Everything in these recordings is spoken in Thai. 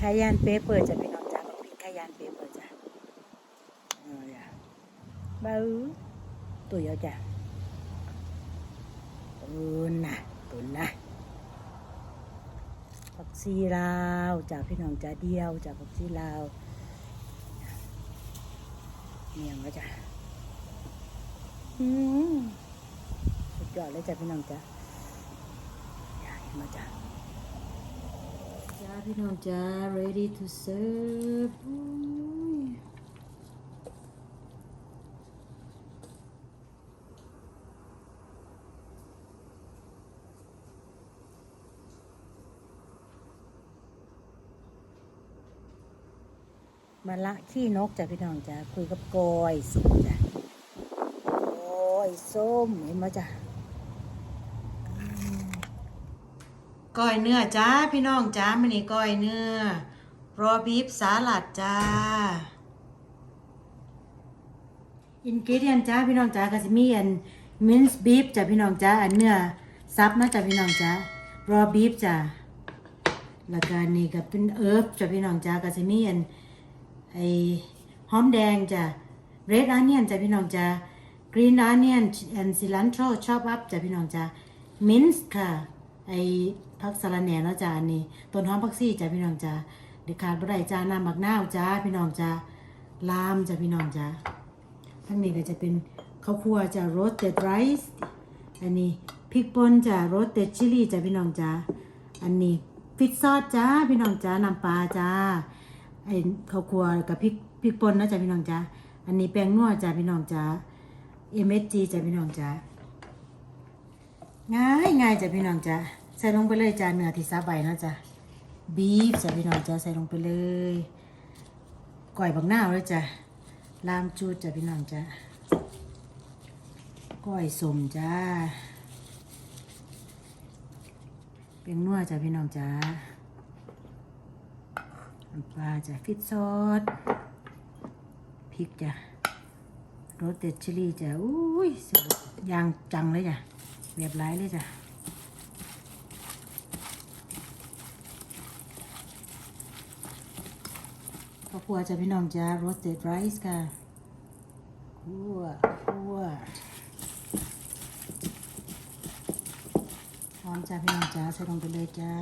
คายานเปเปอร์จ้ะพี่น้องจ้าบักพริกคายานเปเปอร์จ้ะเอาจ้ะบ้าตัวเยอะจ้ะตุนนะตุนนะผักซีลาวจ้ะพี่น้องจ้าเดียวจ้ะผักซีลาวเมียงแล้วจ้ะอืมสุดยอดเลยจ้ะพี่น้องจ้าอยากมาจ้ะจ้า พี่น้องจ้า ready to serve มาละขี้นกจ้ะพี่น้องจ้าคุยกับกอยส้มจ้ะกอยส้มเห็นไหมจ้ะ ก้อยเนื้อจ้าพี่น้องจ้ามันนี่ก้อยเนื้อรอบีฟสาลัดจ้า อินกิเดียนจ้าพี่น้องจ้าก็จะมีอันมินส์บีฟจ้ะพี่น้องจ้าอันเนื้อซับนะจ้ะพี่น้องจ้ารอบีฟจ้ะแล้วก็นี่ก็เป็นเอิร์ฟจ้ะพี่น้องจ้าก็จะมีอันไอหอมแดงจ้ะเรดอ n เนียนจ้ะพี่น้องจ้ากรีนอ n เนียนแอนซิลันโทรชอบอัพจ้ะพี่น้องจ้ามินส์ค่ะไอ ผักสะรแหน่เนาะจ้าอันนี้ต้นหอมผักซี่จ้ะพี่น้องจ้าเด็ดขาดบ่ได้จ้าน้ำบักนาวจ้าพี่น้องจ้าลามจ้ะพี่น้องจ้าทั้งนี้ก็จะเป็นข้าวคั่วจะโรสเต็ดไรซ์อันนี้พริกป่นจะโรสเต็ดชิลลี่จ้ะพี่น้องจ้าอันนี้ฟิตซอสจ้าพี่น้องจ้าน้ำปลาจ้าไอ้ข้าวคั่วกับพริกพริกป่นนะจ้ะพี่น้องจ้าอันนี้แป้งนัวจ้ะพี่น้องจ้า MSG จ้ะพี่น้องจ้าง่ายง่ายจ้ะพี่น้องจ้า ใส่ลงไปเลยจ้าเนื้อที่ซาใบนะจ้ะบีฟจ้ะพี่น้องจ้าใส่ลงไปเลยก่อยบักหน้าเลยจ้ะลามจูดจ้ะพี่น้องจ้ะก้อยสมจ้าเป็นนัวจ้ะพี่น้องจ้าน้ำปลาจ้ะฟิตซอสพริกจ้ะรสเด็ดชิลลี่จ้ะอุ้ยสียยางจังเลยจ้ะแบบไรเลยจ้ะ ข้าวคั่วจะพี่น้องจ้า roasted rice ค่ะคั่วคั่วหอมจ้าพี่น้องจ้าใส่ลงไปเลยจ้า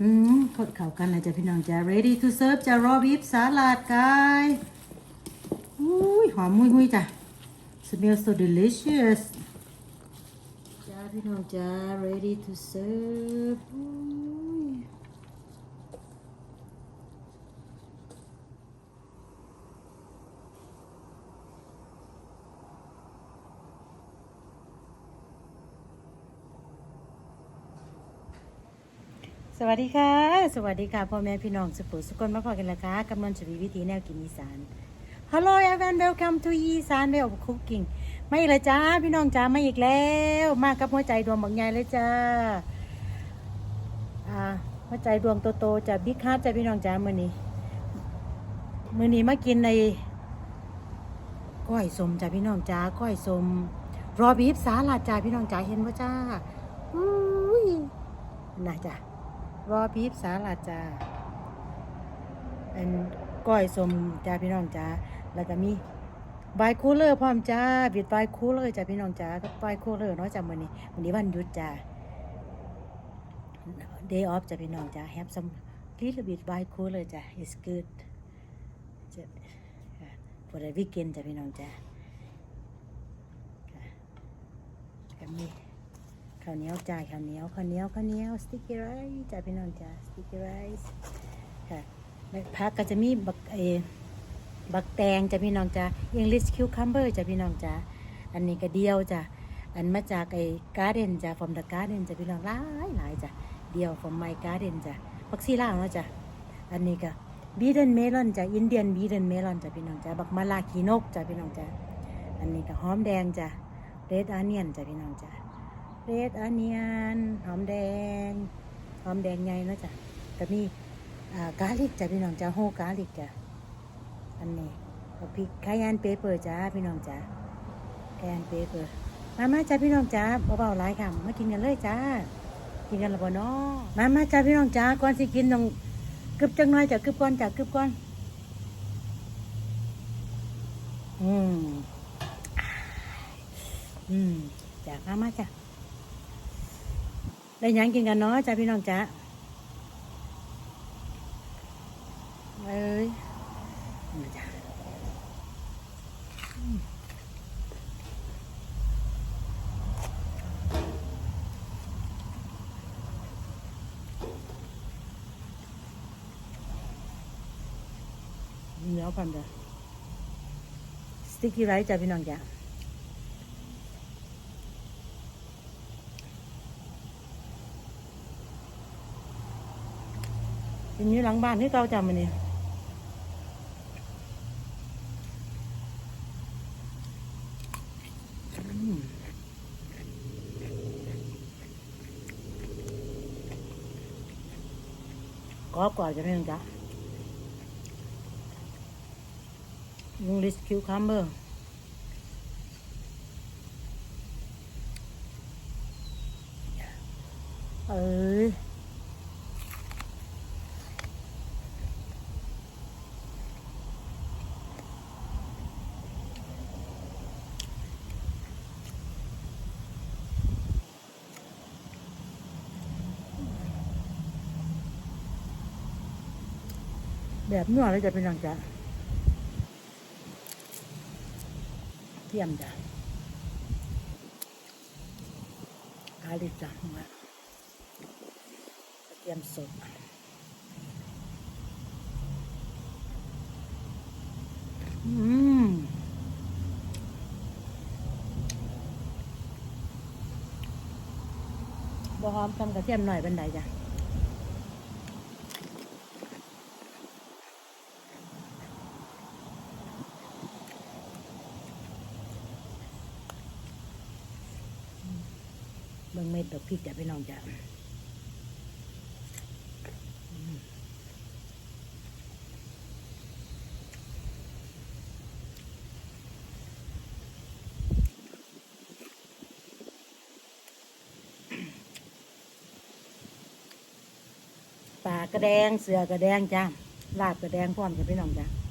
อืมทดเข่ากันเลยจ้ะพี่น้องจ้า ready to serve จ้า raw beef สาลัดกาย อุ้ยหอมมุ้ยมุ้ยจ้ะ smell so delicious จ้าพี่น้องจ้า ready to serve สวัสดีค่ะ สวัสดีค่ะพ่อแม่พี่น้องสุขุสุกนมาพอกันละค่ะกำลังจะมีวิธีแนวกินอีสาน Hello everyone welcome to อีสาน way of cooking มาอีกแล้วจ้าพี่น้องจ้าไมาอีกแล้ว มากับหัวใจดวงบางใหญ่เลยจ้าอ่าหัวใจดวงโตๆจ้าบิ๊กฮาร์จ้าพี่น้องจ้ามือนี้มือนี้มากินในก้อยสมจ้าพี่น้องจ้าก้อยสมรอบีฟสาลัดจ้าพี่น้องจ้าเห็นว่าจ้าอุ้ยน่าจ้ารอบีฟสาลัดจ้าเป็นก้อยสมจ้าพี่น้องจ้า แล้วก็มีบายคูลเลอร์พร้อมจ้าบิดบายคูลเลอร์จ้าพี่น้องจ้าก็บายคูลเลอร์เนาะจ้ามื้อนี้วันนี้วันหยุดจ้า day off จ้าพี่น้องจ้า have some little bit by cooler จ้า is good จ้ะ for the weekend จ้าพี่น้องจ้าก็มีข้าวเหนียวจ้าข้าวเหนียวข้าวเหนียวข้าวเหนียว sticky rice จ้าพี่น้องจ้า sticky rice ค่ะผักก็จะมีบักเอ บักแตงจ้ะพี่น้องจ้ะ English cucumber จ้ะพี่น้องจ้ะอันนี้ก็เดียวจ้ะอันมาจากไอ้การ์เดนจ้ะ from the garden จ้ะพี่น้องหลายหลายจ้ะเดียว from my garden จ้ะผักซีล่าเนาะจ้ะอันนี้ก็บีเดนเมลอนจ้ะอินเดียนบีเดนเมลอนจ้ะพี่น้องจ้ะบักมะลาขีนกจ้ะพี่น้องจ้ะอันนี้ก็หอมแดงจ้ะ red onion จ้ะพี่น้องจ้ะ red onion หอมแดงหอมแดงใหญ่เนาะจ้ะก็มีอ่ากาลิกจ้ะพี่น้องจ้าโฮกาลิกจ้ะ อันนี้บักพริกคายันเปเปอร์จ้าพี่น้องจ้าคายันเปเปอร์มามาจ้าพี่น้องจ้าเบาๆหลายค่ะมากินกันเลยจ้ากินกันละบ่เนาะมามาจ้าพี่น้องจ้าก่อนสิกินต้องกึบจังน้อยจ้ะกึบก่อนจ้ะกึบก่อน อืมอืมจ้ามามาจ้าได้ยังกินกันเนาะจ้าพี่น้องจ้าเอ้ย มาจ้าเหนียวพันเด้อสติ๊กกี้ไรจ้ะพี่น้องจ้ะเป็นอยู่หลังบ้านที่เก่าจำมันนี่ กรอบกว่าจะพี่น้องจ้ะลุงลิสคิวคัมเบอร์เออ แบบนัวเลยจะเป็นหลังจ้ะเทียมจ้ะอาลิจ้ะมากระเทียมสดอืมบอหอมทำกระเทียมหน่อยเป็นไดจ้ะ เบิ่งเม็ดดอก พริกจ้ะพี่น้องจ้ะปลากระแดงเสือกระแดงจ้ะลาบกระแดงพร้อมจ้ะพี่น้องจ้ะ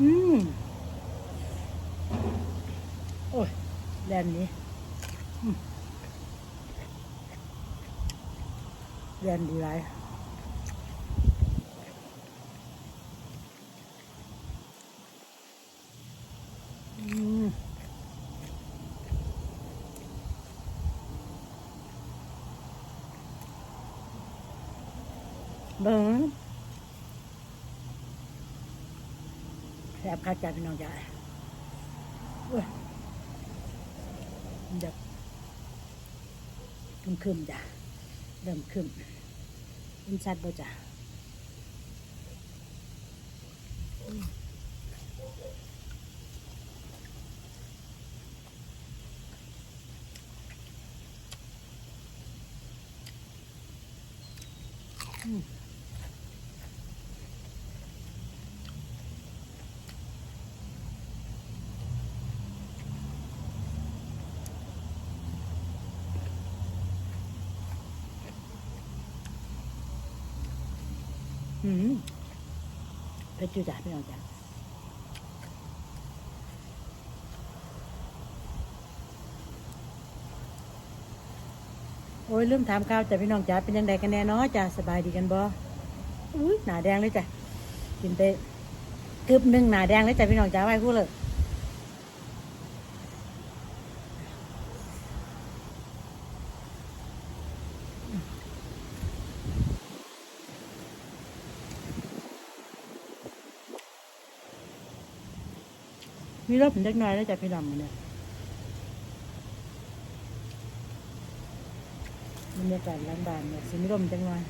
อืมโอ้ยแดนนี้อืมแดนดีไรอืมเบิ้งแซ่บคักจ้ะพี่น้องจ้ะโอ้ยมันจะขึ้นขึ้นๆจ้ะเริ่มขึ้นอินชัดบ่จ้ะ อืมเผ็ดอยู่จ้ะพี่น้องจ้ะโอ้ยลืมถามข้าวจ้ะพี่น้องจ้ะเป็นยังไงกันแน่เนาะจ้ะสบายดีกันบ่อุ้ยหนาแดงเลยจ้ะกินไปกึบหนึ่งหนาแดงเลยจ้ะพี่น้องจ้ะไว้พูดเลย มีรอบเล็กน้อยแล้วจากพี่ดำเนี่ยบรรยากาศร้านบานเนี่ยสิมีรอบเล็กน้อย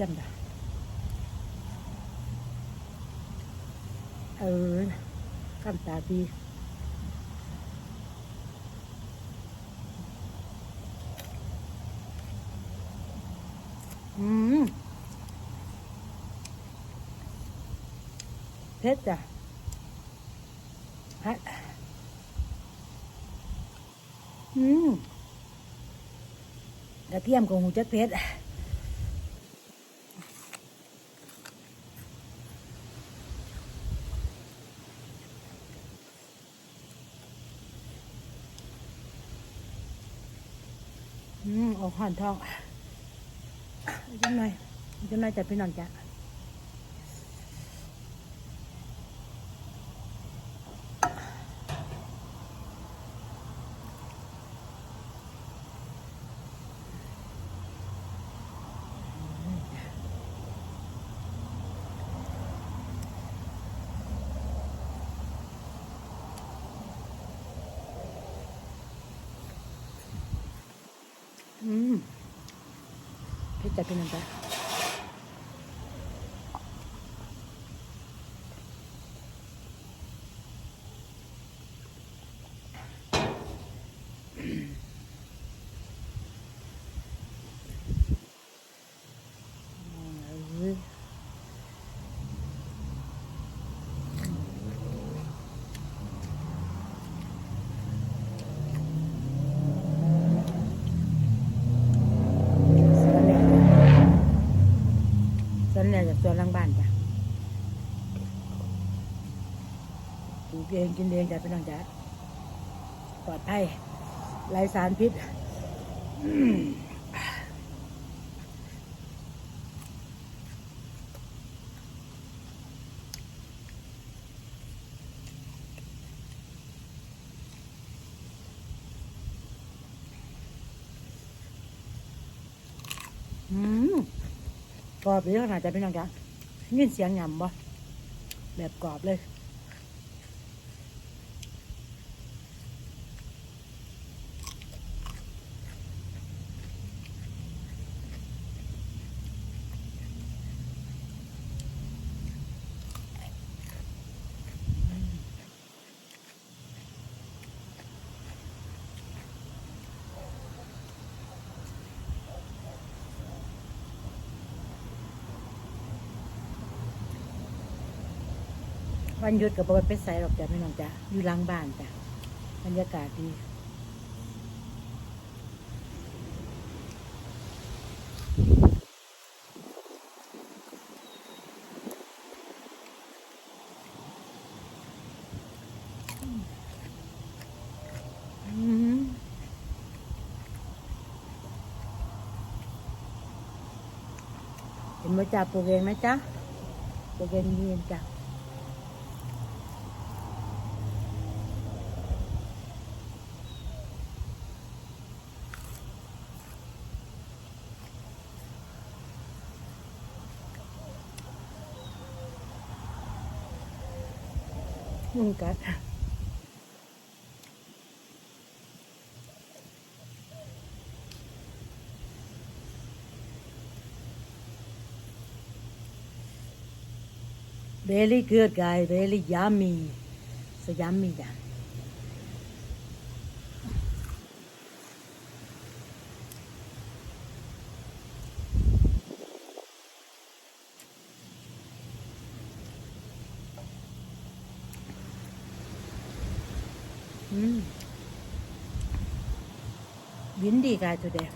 ยังได้ เออข้ามตาดีอืมเผ็ดจ้ะฮะอืมกระเทียมของหูจักเผ็ด อืมออกห่อนทองจังหน่อยจังหน่อยจัดพี่น้องจ้ะอืม เผ็ดจัดพี่น้องจ้ะเออสวนเนี่ย่จากสวนหลังบ้านจ้ะปลูกเองกินเองจ้ะพี่น้องจ้ะปลอดภัยไร้สารพิษอืม กรอบเลยขนาดจะเป็นยังไงยินเสียงหยำบ่แบบกรอบเลย วันหยุดกับบไปใส่หรอกจ้ะพี่น้องจ้ะอยู่หลังบ้านจ้ะบรรยากาศดีเห็นมจ่าปลูกเองไหมจ๊ะปลูกเองเย็นจ้ะ ยุงกัดเ very good guy very yummy so yummy จ้ะอืม windy guy today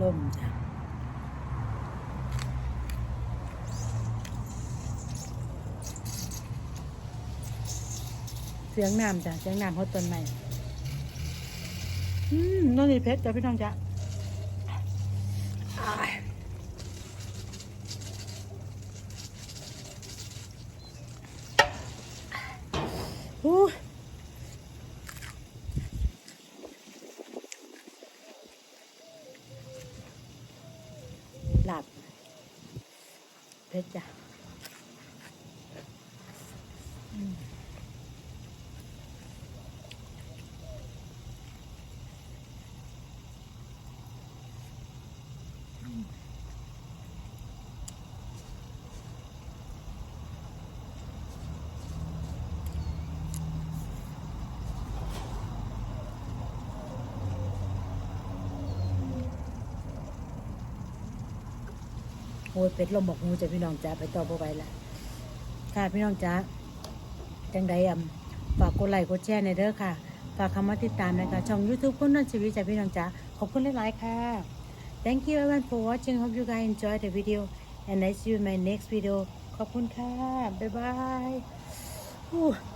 ลมจ้ะเสียงน้ำจ้ะเสียงน้ำเขาะต้นไม้อืมน้องนี่เพชรจ้ะพี่น้องจ้ะอ้ายอู้หลับ เพชรจ้ะ โอ้ยเป็ดลมบอกงูจ้ะพี่น้องจ้าไปต่อบ่ไหวละค่ะพี่น้องจ้าจังใดอะฝากกดไลค์กดแชร์ในเด้อค่ะ ฝากคำว่าติดตามนะคะช่อง YouTube คนนนชีวิตจ้ะพี่น้องจ้าขอบคุณหลายๆค่ะ Thank you everyone for watching hope you guys enjoy the video and I see you in my next video ขอบคุณค่ะ บ๊ายบาย